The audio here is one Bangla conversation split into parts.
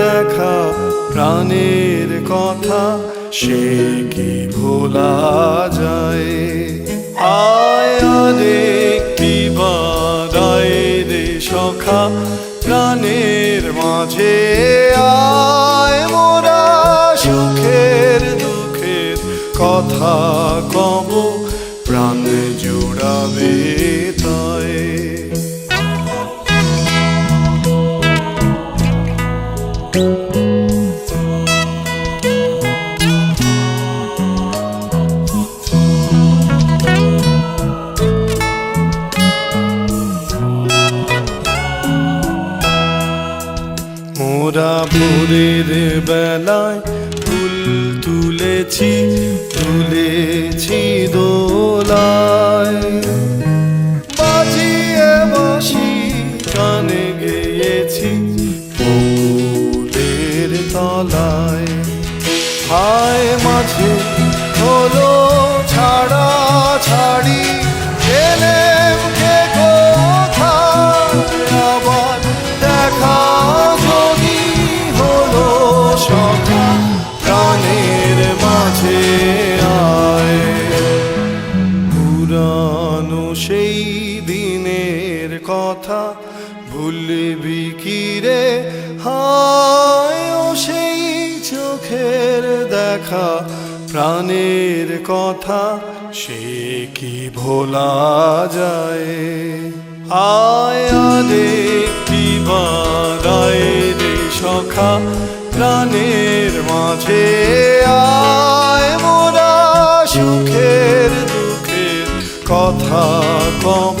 দেখা প্রাণের কথা, সে কি ভোলা যায়? আয় আরে কি বাদায় রে সখা, প্রাণের মাঝে আয় মোরা সুখের দুঃখের কথা কব, প্রাণ জুড়াবে ভোরের বেলায় ফুল তুলেছি তুলেছি দোলায়। বাজিয়ে বাসি কানে গেয়েছি বকুলের তলায়। হায় মাঝে কথা ভুলবি কি রে? হায় সেই চোখের দেখা, প্রাণের কথা সে কি ভোলা যায়? আয় আরে কি বাদায় রে সখা, প্রাণের মাঝে আয় মোরা সুখের দুঃখের কথা কব।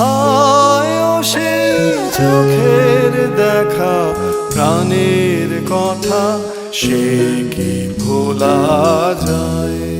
হায় সে চোখের দেখা প্রাণের কথা সে কি ভোলা যায়?